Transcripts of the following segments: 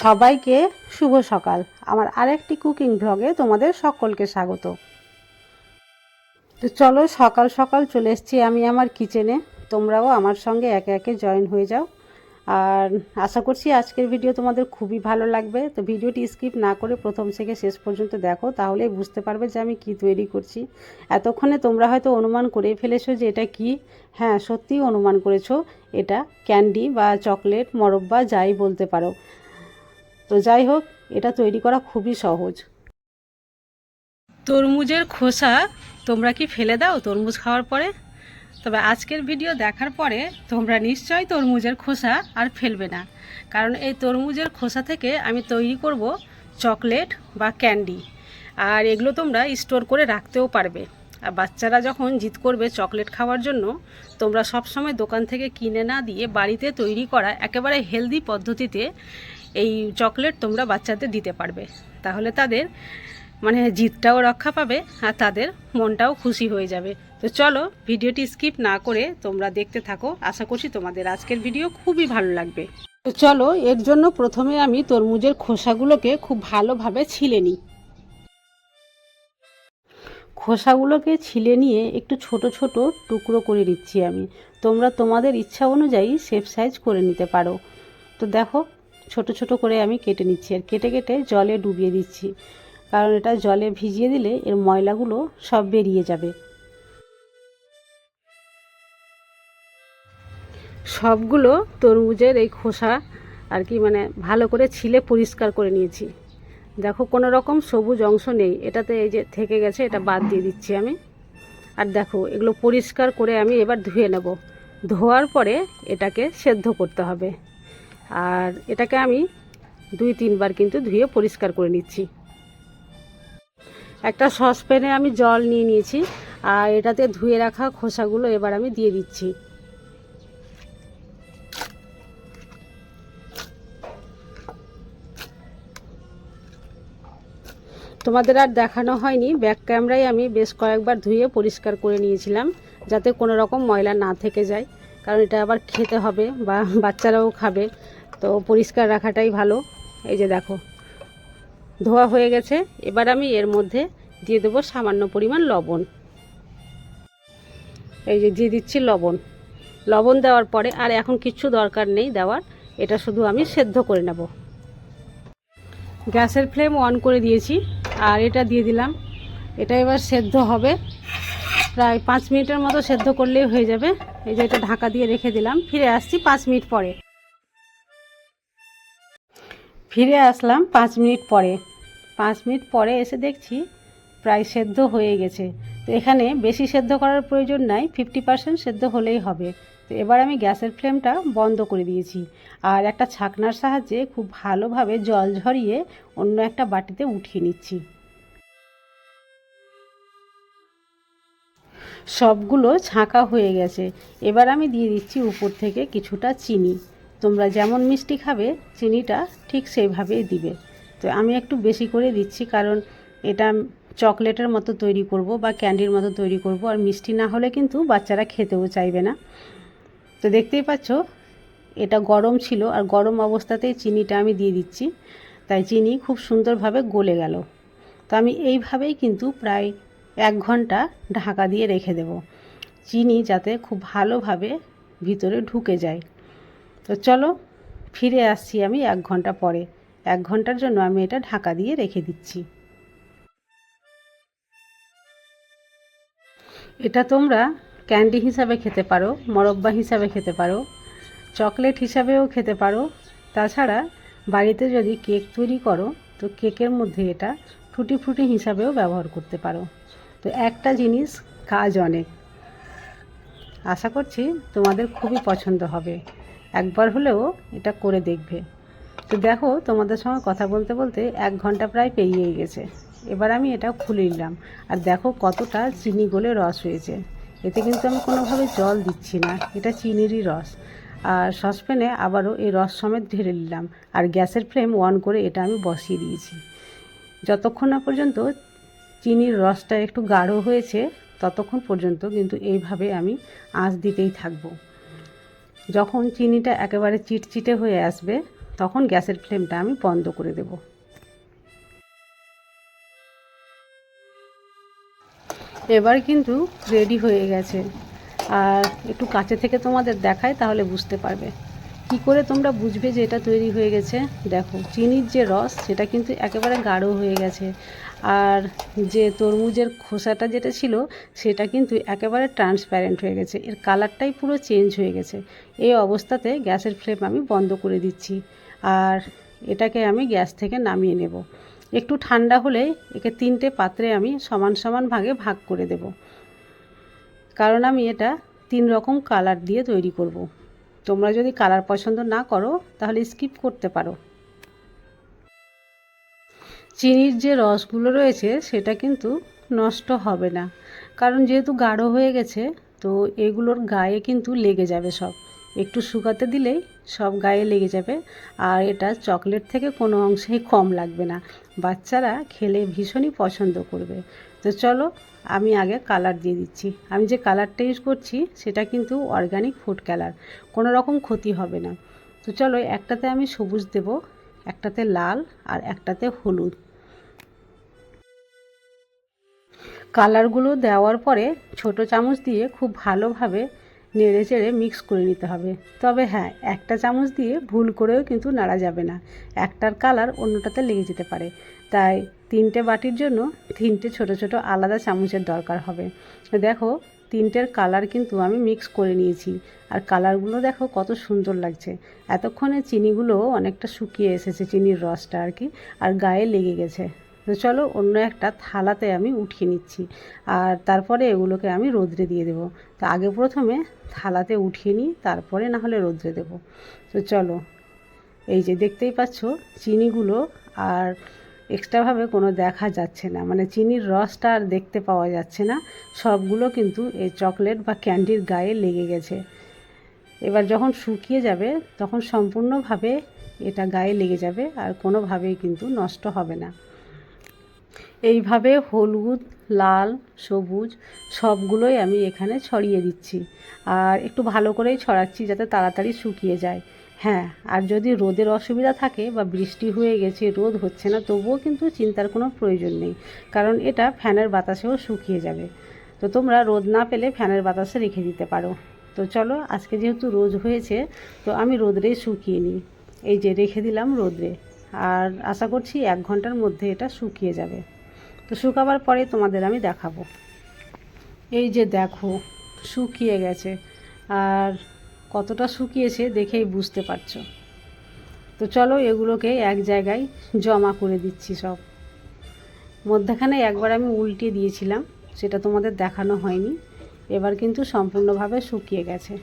সবাইকে শুভ সকাল। আমার আরেকটি কুকিং ব্লগে তোমাদের সকলকে স্বাগত। তো চলো সকাল সকাল চলে এসেছি আমি আমার কিচেনে। তোমরাও আমার সঙ্গে একে একে জয়েন হয়ে যাও। আর আশা করছি আজকের ভিডিও তোমাদের খুবই ভালো লাগবে। তো ভিডিওটি স্কিপ না করে প্রথম থেকে শেষ পর্যন্ত দেখো, তাহলেই বুঝতে পারবে যে আমি কি তৈরি করছি। এতক্ষণে তোমরা হয়তো অনুমান করে ফেলেছো যে এটা কি। হ্যাঁ সত্যিই অনুমান করেছ। এটা ক্যান্ডি বা চকলেট, মরব্বা, যাই বলতে পারো। তো যাই হোক, এটা তৈরি করা খুবই সহজ। তরমুজের খোসা তোমরা কি ফেলে দাও তরমুজ খাওয়ার পরে? তবে আজকের ভিডিও দেখার পরে তোমরা নিশ্চয়ই তরমুজের খোসা আর ফেলবে না। কারণ এই তরমুজের খোসা থেকে আমি তৈরি করব চকলেট বা ক্যান্ডি। আর এগুলো তোমরা স্টোর করে রাখতেও পারবে। আর বাচ্চারা যখন জিদ করবে চকলেট খাওয়ার জন্য, তোমরা সবসময় দোকান থেকে কিনে না দিয়ে বাড়িতে তৈরি করা একেবারে হেলদি পদ্ধতিতে এই চকলেট তোমরা বাচ্চাদের দিতে পারবে। তাহলে তাদের মানে জিদটাও রক্ষা পাবে আর তাদের মনটাও খুশি হয়ে যাবে। তো চলো ভিডিওটি স্কিপ না করে তোমরা দেখতে থাকো। আশা করছি তোমাদের আজকের ভিডিও খুবই ভালো লাগবে। তো চলো এর জন্য প্রথমে আমি তরমুজের খোসাগুলোকে খুব ভালোভাবে ছিলে নিই। খোসাগুলোকে ছিলে নিয়ে একটু ছোট ছোট টুকরো করে নিচ্ছি আমি। তোমরা তোমাদের ইচ্ছা অনুযায়ী শেপ সাইজ করে নিতে পারো। তো দেখো ছোট ছোট করে আমি কেটে নিচ্ছি আর কেটে কেটে জলে ডুবিয়ে দিচ্ছি। কারণ এটা জলে ভিজিয়ে দিলে এর ময়লাগুলো সব বেরিয়ে যাবে। সবগুলো তরমুজের এই খোসা আর কি মানে ভালো করে ছিলে পরিষ্কার করে নিয়েছি। দেখো কোনো রকম সবুজ অংশ নেই। এটাতে এই যে থেকে গেছে, এটা বাদ দিয়ে দিচ্ছি আমি। আর দেখো, এগুলো পরিষ্কার করে আমি এবার ধুয়ে নেব। ধোয়ার পরে এটাকে সেদ্ধ করতে হবে। আর এটাকে আমি দুই তিনবার কিন্তু ধুয়ে পরিষ্কার করে নিচ্ছি। একটা সসপ্যানে আমি জল নিয়ে নিয়েছি আর এটাতে ধুয়ে রাখা খোসাগুলো এবার আমি দিয়ে দিচ্ছি। তোমাদের আর দেখানো হয়নি ব্যাক ক্যামেরায় আমি বেশ কয়েকবার ধুয়ে পরিষ্কার করে নিয়েছিলাম যাতে কোনো রকম ময়লা না থেকে যায়, কারণ এটা আবার খেতে হবে বা বাচ্চারাও খাবে। তো পরিষ্কার রাখাটাই ভালো। এই যে দেখো, ধোয়া হয়ে গেছে। এবার আমি এর মধ্যে দিয়ে দেবো সামান্য পরিমাণ লবণ। এই যে দিয়ে দিচ্ছি লবণ। লবণ দেওয়ার পরে আর এখন কিচ্ছু দরকার নেই দেওয়ার। এটা শুধু আমি সেদ্ধ করে নেব। গ্যাসের ফ্লেম অন করে দিয়েছি আর এটা দিয়ে দিলাম। এটা এবার সেদ্ধ হবে। প্রায় পাঁচ মিনিটের মতো সেদ্ধ করলেই হয়ে যাবে। এই যে এটা ঢাকা দিয়ে রেখে দিলাম। ফিরে আসছি পাঁচ মিনিট পরে। ফিরে আসলাম পাঁচ মিনিট পরে। পাঁচ মিনিট পরে এসে দেখছি প্রায় সেদ্ধ হয়ে গেছে। তো এখানে বেশি সেদ্ধ করার প্রয়োজন নাই ফিফটি পার্সেন্ট সেদ্ধ হলেই হবে। তো এবার আমি গ্যাসের ফ্লেমটা বন্ধ করে দিয়েছি আর একটা ছাকনার সাহায্যে খুব ভালোভাবে জল ঝরিয়ে অন্য একটা বাটিতে উঠিয়ে নিচ্ছি। সবগুলো ছাঁকা হয়ে গেছে। এবার আমি দিয়ে দিচ্ছি উপর থেকে কিছুটা চিনি। তোমরা যেমন মিষ্টি খাবে, চিনিটা ঠিক সেইভাবেই দিবে। তো আমি একটু বেশি করে দিচ্ছি কারণ এটা চকলেটের মতো তৈরি করব বা ক্যান্ডির মতো তৈরি করব। আর মিষ্টি না হলে কিন্তু বাচ্চারা খেতেও চাইবে না। তো দেখতেই পাচ্ছ, এটা গরম ছিল আর গরম অবস্থাতেই চিনিটা আমি দিয়ে দিচ্ছি। তাই চিনি খুব সুন্দরভাবে গলে গেল। তো আমি এইভাবেই কিন্তু প্রায় এক ঘণ্টা ঢাকা দিয়ে রেখে দেব। চিনি যাতে খুব ভালোভাবে ভিতরে ঢুকে যায়। তো চলো ফিরে আসছি আমি এক ঘণ্টা পরে। এক ঘণ্টার জন্য আমি এটা ঢাকা দিয়ে রেখে দিচ্ছি। এটা তোমরা ক্যান্ডি হিসাবে খেতে পারো, মরব্বা হিসাবে খেতে পারো, চকলেট হিসাবেও খেতে পারো। তাছাড়া বাড়িতে যদি কেক তৈরি করো, তো কেকের মধ্যে এটা ফুটি ফুটি হিসাবেও ব্যবহার করতে পারো। তো একটা জিনিস কাজ অনেক। আশা করছি তোমাদের খুবই পছন্দ হবে। একবার হলেও এটা করে দেখবে। তো দেখো, তোমাদের সঙ্গে কথা বলতে বলতে এক ঘণ্টা প্রায় পেরিয়েই গেছে। এবার আমি এটা খুলে নিলাম। আর দেখো কতটা চিনি গলে রস হয়েছে। এতে কিন্তু আমি কোনোভাবে জল দিচ্ছি না। এটা চিনিরই রস। আর সসপ্যানে আবারও এই রস সমেত ঢেলে নিলাম। আর গ্যাসের ফ্লেম অন করে এটা আমি বসিয়ে দিয়েছি। যতক্ষণ না পর্যন্ত চিনির রসটা একটু গাঢ় হয়েছে, ততক্ষণ পর্যন্ত কিন্তু এইভাবে আমি আঁচ দিতেই থাকব। যখন চিনিটা একেবারে চিটচিটে হয়ে আসবে, তখন গ্যাসের ফ্লেমটা আমি বন্ধ করে দেব। এবার কিন্তু রেডি হয়ে গেছে। আর একটু কাছে থেকে তোমাদের দেখায়, তাহলে বুঝতে পারবে। কি করে তোমরা বুঝবে যে এটা তৈরি হয়ে গেছে? দেখো, চিনির যে রস, সেটা কিন্তু একেবারে গাঢ় হয়ে গেছে। আর যে তরমুজের খোসাটা যেটা ছিল, সেটা কিন্তু একেবারে ট্রান্সপ্যারেন্ট হয়ে গেছে। এর কালারটাই পুরো চেঞ্জ হয়ে গেছে। এই অবস্থাতে গ্যাসের ফ্লেম আমি বন্ধ করে দিচ্ছি। আর এটাকে আমি গ্যাস থেকে নামিয়ে নেব। একটু ঠান্ডা হলেই একে তিনটে পাত্রে আমি সমান সমান ভাগে ভাগ করে দেব। কারণ আমি এটা তিন রকম কালার দিয়ে তৈরি করব। তোমরা যদি কালার পছন্দ না করো, তাহলে স্কিপ করতে পারো। চিনির যে রসগুলো রয়েছে, সেটা কিন্তু নষ্ট হবে না। কারণ যেহেতু গাঢ় হয়ে গেছে, তো এগুলোর গায়ে কিন্তু লেগে যাবে সব। একটু শুকাতে দিলেই সব গায়ে লেগে যাবে। আর এটা চকলেট থেকে কোনো অংশেই কম লাগবে না। বাচ্চারা খেলে ভীষণই পছন্দ করবে। তো চলো, আমি আগে কালার দিয়ে দিচ্ছি। আমি যে কালারটা ইউজ করছি, সেটা কিন্তু অর্গানিক ফুড কালার কোনো রকম ক্ষতি হবে না। তো চলো, একটাতে আমি সবুজ দেব, একটাতে লাল আর একটাতে হলুদ। কালারগুলো দেওয়ার পরে ছোট চামচ দিয়ে খুব ভালোভাবে নেড়ে চেড়ে মিক্স করে নিতে হবে। তবে হ্যাঁ একটা চামচ দিয়ে ভুল করেও কিন্তু নাড়া যাবে না। একটার কালার অন্যটাতে লেগে যেতে পারে। তাই তিনটে বাটির জন্য তিনটে ছোট ছোট আলাদা চামচের দরকার হবে। দেখো, তিনটের কালার কিন্তু আমি মিক্স করে নিয়েছি। আর কালারগুলো দেখো কত সুন্দর লাগছে। এতক্ষণে চিনিগুলো অনেকটা শুকিয়ে এসেছে, চিনির রসটা আর কি, আর গায়ে লেগে গেছে। তো চলো অন্য একটা থালাতে আমি উঠিয়ে নিচ্ছি। আর তারপরে এগুলোকে আমি রোদ্রে দিয়ে দেবো। তো আগে প্রথমে থালাতে উঠিয়ে নিই, তারপরে না হলে রোদ্রে দেবো। তো চলো, এই যে দেখতেই পাচ্ছ চিনিগুলো আর এক্সট্রাভাবে কোনো দেখা যাচ্ছে না। মানে চিনির রসটা আর দেখতে পাওয়া যাচ্ছে না। সবগুলো কিন্তু এই চকলেট বা ক্যান্ডির গায়ে লেগে গেছে। এবার যখন শুকিয়ে যাবে, তখন সম্পূর্ণভাবে এটা গায়ে লেগে যাবে আর কোনোভাবেই কিন্তু নষ্ট হবে না। এইভাবে হলুদ, লাল, সবুজ সবগুলোই আমি এখানে ছড়িয়ে দিচ্ছি। আর একটু ভালো করেই ছড়াচ্ছি যাতে তাড়াতাড়ি শুকিয়ে যায়। হ্যাঁ আর যদি রোদের অসুবিধা থাকে বা বৃষ্টি হয়ে গেছে, রোদ হচ্ছে না, তবুও কিন্তু চিন্তার কোনো প্রয়োজন নেই। কারণ এটা ফ্যানের বাতাসেও শুকিয়ে যাবে। তো তোমরা রোদ না পেলে ফ্যানের বাতাসে রেখে দিতে পারো। তো চলো, আজকে যেহেতু রোদ হয়েছে, তো আমি রোদরেই শুকিয়ে নিই। এই যে রেখে দিলাম রোদরে। আর আশা করছি এক ঘণ্টার মধ্যে এটা শুকিয়ে যাবে। তো শুকাবার পরে তোমাদের আমি দেখাবো। এই যে দেখো, শুকিয়ে গেছে। আর কতটা শুকিয়েছে দেখেই বুঝতে পারছ। তো চলো এগুলোকে এক জায়গায় জমা করে দিচ্ছি সব। মধ্যেখানে একবার আমি উল্টে দিয়েছিলাম, সেটা তোমাদের দেখানো হয়নি। এবার কিন্তু সম্পূর্ণভাবে শুকিয়ে গেছে।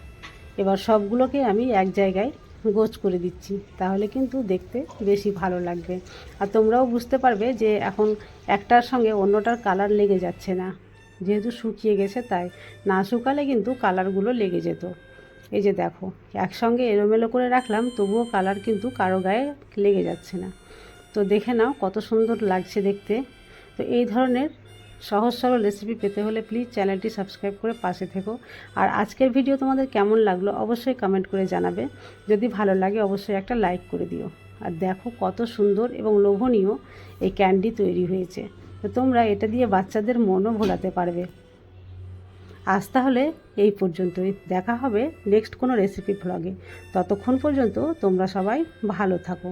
এবার সবগুলোকে আমি এক জায়গায় গোছ করে দিচ্ছি। তাহলে কিন্তু দেখতে বেশি ভালো লাগবে। আর তোমরাও বুঝতে পারবে যে এখন একটার সঙ্গে অন্যটার কালার লেগে যাচ্ছে না। যেহেতু শুকিয়ে গেছে তাই। না শুকালে কিন্তু কালারগুলো লেগে যেত। এই যে দেখো, একসঙ্গে এলোমেলো করে রাখলাম, তবুও কালার কিন্তু কারও গায়ে লেগে যাচ্ছে না। তো দেখে নাও কত সুন্দর লাগছে দেখতে। তো এই ধরনের সহজ সরল রেসিপি পেতে হলে প্লিজ চ্যানেলটি সাবস্ক্রাইব করে পাশে থেকো। আর আজকের ভিডিও তোমাদের কেমন লাগল অবশ্যই কমেন্ট করে জানাবে। যদি ভালো লাগে অবশ্যই একটা লাইক করে দিও। আর দেখো কত সুন্দর এবং লোভনীয় এই ক্যান্ডি তৈরি হয়েছে। তো তোমরা এটা দিয়ে বাচ্চাদের মনও ভোলাতে পারবে। আজ তাহলে এই পর্যন্তই। দেখা হবে নেক্সট কোনো রেসিপি ভ্লগে ততক্ষণ পর্যন্ত তোমরা সবাই ভালো থাকো।